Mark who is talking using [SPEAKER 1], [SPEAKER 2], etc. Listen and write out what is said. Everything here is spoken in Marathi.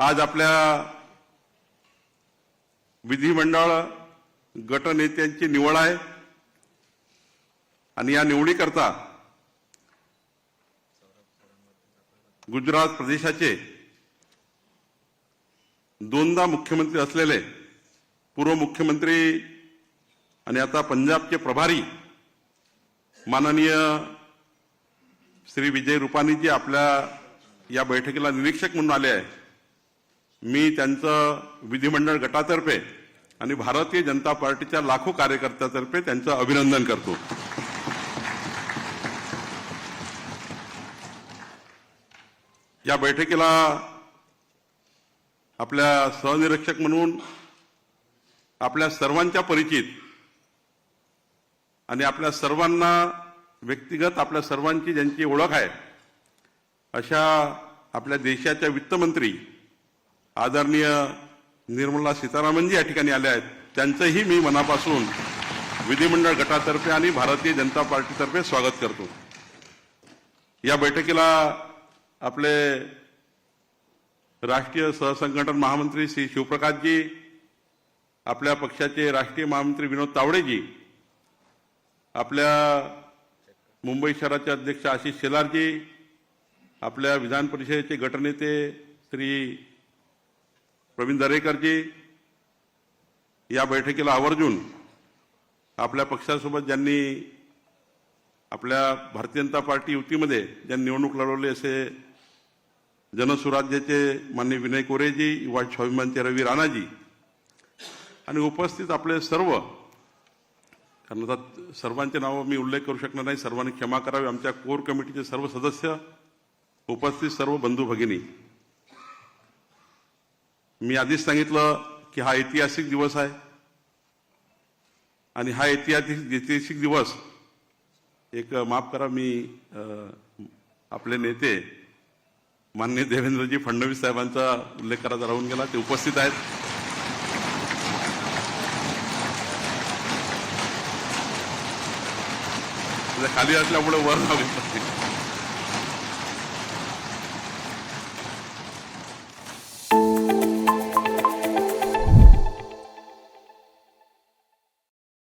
[SPEAKER 1] आज आपल्या विधिमंडळ गटनेत्यांची निवड आहे. आणि या निवडीकरता गुजरात प्रदेशाचे दोनदा मुख्यमंत्री असलेले पूर्व मुख्यमंत्री आणि आता पंजाबचे प्रभारी माननीय श्री विजय रुपानीजी आपल्या या बैठकीला निरीक्षक म्हणून आले आहे मी त्यांचं विधिमंडळ गटातर्फे आणि भारतीय जनता पार्टीच्या लाखो कार्यकर्त्यातर्फे त्यांचं अभिनंदन करतो. या बैठकीला आपल्या सहनिरीक्षक म्हणून आपल्या सर्वांच्या परिचित आणि आपल्या सर्वांना व्यक्तिगत आपल्या सर्वांची ज्यांची ओळख आहे अशा आपल्या देशाच्या वित्तमंत्री आदरणीय निर्मला सीतारामनजी या ठिकाणी आल्या आहेत. त्यांचंही मी मनापासून विधिमंडळ गटातर्फे आणि भारतीय जनता पार्टीतर्फे स्वागत करतो. या बैठकीला आपले राष्ट्रीय सहसंघटन महामंत्री श्री शिवप्रकाशजी आपल्या पक्षाचे राष्ट्रीय महामंत्री विनोद तावडेजी आपल्या मुंबई शहराचे अध्यक्ष आशिष शेलारजी आपल्या विधान परिषदेचे गटनेते श्री प्रवीण दरेकरजी या बैठकीला आवर्जून आपल्या पक्षासोबत ज्यांनी आपल्या भारतीय जनता पार्टी युतीमध्ये ज्यांनी निवडणूक लढवली असे जनसुराज्याचे मान्य विनय कोरेजी युवा स्वाभिमानचे रवी राणाजी आणि उपस्थित आपले सर्व कारण आता सर्वांचे नावं मी उल्लेख करू शकणार नाही सर्वांनी क्षमा करावी आमच्या कोर कमिटीचे सर्व सदस्य उपस्थित सर्व बंधू भगिनी. मी आधीच सांगितलं की हा ऐतिहासिक दिवस आहे. आणि हा ऐतिहासिक ऐतिहासिक दिवस एक माफ करा मी आपले नेते मान्य देवेंद्रजी फडणवीस साहेबांचा उल्लेख करायचा राहून गेला ते उपस्थित आहेत. म्हणजे खाली असल्यामुळे वर लागू